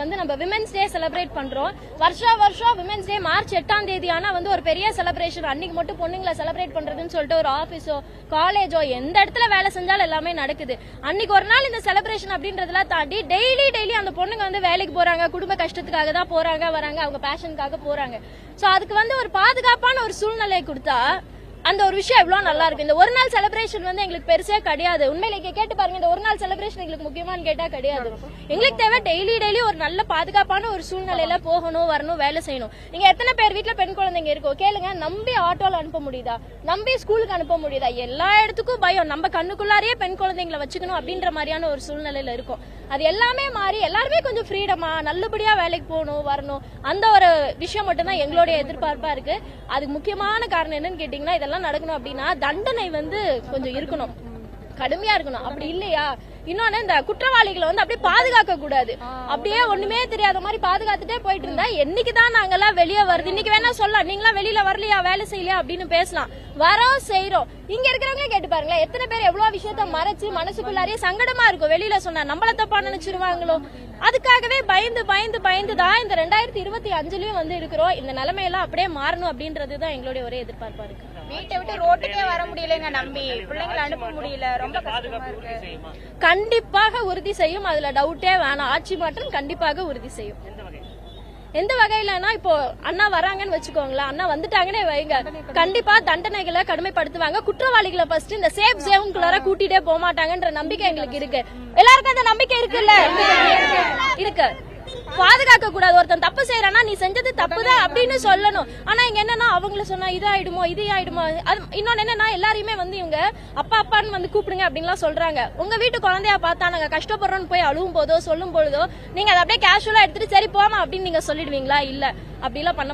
வந்து நம்ம women's day celebrate பண்றோம். வருஷா வருஷம் விமென்ஸ் டே மார்ச் எட்டாம் தேதி ஆனா வந்து ஒரு பெரிய செலிப்ரேஷன் அன்னைக்கு மட்டும் பொண்ணுங்களை செலிப்ரேட் பண்றதுன்னு சொல்லிட்டு ஒரு ஆபீஸோ காலேஜோ எந்த இடத்துல வேலை செஞ்சாலும் எல்லாமே நடக்குது. அன்னைக்கு ஒரு நாள் இந்த செலிப்ரேஷன் அப்படின்றதெல்லாம் தாண்டி டெய்லி டெய்லி அந்த பொண்ணுங்க வந்து வேலைக்கு போறாங்க குடும்ப கஷ்டத்துக்காக தான் போறாங்க வராங்க அவங்க பேஷனுக்காக போறாங்க. சோ அதுக்கு வந்து ஒரு பாதுகாப்பான ஒரு சூழ்நிலையை கொடுத்தா அந்த ஒரு விஷயம் எவ்வளவு நல்லா இருக்கு. இந்த ஒரு நாள் செலிப்ரேஷன் வந்து எங்களுக்கு பெருசே கிடையாது. உண்மையில கேட்டு பாருங்க இந்த ஒரு நாள் செலிப்ரேஷன் எங்களுக்கு முக்கியமானு கேட்டா கிடையாது. எங்களுக்கு தேவை டெய்லி டெய்லி ஒரு நல்ல பாதுகாப்பான ஒரு சூழ்நிலையில போகணும் வரணும் வேலை செய்யணும். நீங்க எத்தனை பேர் வீட்டுல பெண் குழந்தைங்க இருக்கோ கேளுங்க நம்பி ஆட்டோல அனுப்ப முடியுதா? நம்பி ஸ்கூலுக்கு அனுப்ப முடியுதா? எல்லா இடத்துக்கும் பயம். நம்ம கண்ணுக்குள்ளாரையே பெண் குழந்தைங்களை வச்சுக்கணும் அப்படின்ற மாதிரியான ஒரு சூழ்நிலையில இருக்கும். அது எல்லாமே மாறி எல்லாருமே கொஞ்சம் ஃப்ரீடமா நல்லபடியா வேலைக்கு போகணும் வரணும். அந்த ஒரு விஷயம் மட்டும்தான் எங்களுடைய எதிர்பார்ப்பா இருக்கு. அதுக்கு முக்கியமான காரணம் என்னன்னு கேட்டீங்கன்னா இதெல்லாம் நடக்கணும் அப்படின்னா தண்டனை வந்து கொஞ்சம் இருக்கணும். கடுமையா இருக்கணும். அப்படி இல்லையா? இன்னொன்னு இந்த குற்றவாளிகளை வந்து அப்படியே பாதுகாக்க கூடாது. அப்படியே ஒண்ணுமே தெரியாத மாதிரி பாதுகாத்துட்டே போயிட்டு இருந்தா என்னைக்கு தான் நாங்கெல்லாம் வெளியே வருது இன்னைக்கு வேணா சொல்லலாம். நீங்களாம் வெளியில வரலையா? வேலை செய்யலையா? அப்படின்னு பேசலாம். வரோம் செய்றோம். இங்க இருக்கிறவங்களே கேட்டு பாருங்களேன் எத்தனை பேர் எவ்வளவு விஷயத்த மறைச்சு மனசுக்குள்ளாரே சங்கடமா இருக்கும். வெளியில சொன்னா நம்மள தப்பா நினைச்சிருவாங்களோ? அதுக்காகவே பயந்து பயந்து பயந்து தான் இந்த ரெண்டாயிரத்தி இருபத்தி அஞ்சுலயும் வந்து இருக்கிறோம். இந்த நிலைமையெல்லாம் அப்படியே மாறணும் அப்படின்றது தான் எங்களுடைய ஒரே எதிர்பார்ப்பா இருக்கு. வீட்டை விட்டு ரோட்டுக்கே வர முடியலங்க நம்பி. பிள்ளைங்களை அனுப்ப முடியல. ரொம்ப கஷ்டமா இருக்கு. கண்டிப்பாக உறுதி செய்யும். அதுல டவுட்டே வேணாம். ஆட்சி மாற்றம் கண்டிப்பாக உறுதி செய்யும். எந்த வகையிலனா இப்போ அண்ணா வராங்கன்னு வச்சுக்கோங்களேன். அண்ணா வந்துட்டாங்கன்னே வைங்க. கண்டிப்பா தண்டனைகளை கடுமைப்படுத்துவாங்க. குற்றவாளிகளை ஃபர்ஸ்ட் இந்த சேஃப் ஜேவுக்குள்ளார கூட்டிட்டே போக மாட்டாங்கன்ற நம்பிக்கை எங்களுக்கு இருக்கு. எல்லாருக்கும் அந்த நம்பிக்கை இருக்குல்ல? இருக்கு. பாதுகாக்க கூடாது. ஒருத்தன் தப்பு செய்யறானா நீ செஞ்சது தப்புதான் அப்படின்னு சொல்லணும். ஆனா இங்க என்னன்னா அவங்கள சொன்னா இது ஆயிடுமோ இது ஆயிடுமோ அது இன்னொன்னு என்னன்னா எல்லாரையுமே வந்து இவங்க அப்பா அப்பான்னு வந்து கூப்பிடுங்க அப்படின்லாம் சொல்றாங்க. உங்க வீட்டு குழந்தையா பார்த்தா நாங்க கஷ்டப்படுறோம்னு போய் அழுவும் போதோ சொல்லும் பொழுதோ நீங்க அதை அப்படியே கேஷுவலா எடுத்துட்டு சரி போமா அப்படின்னு நீங்க சொல்லிடுவீங்களா? இல்ல. அப்படிலாம் பண்ண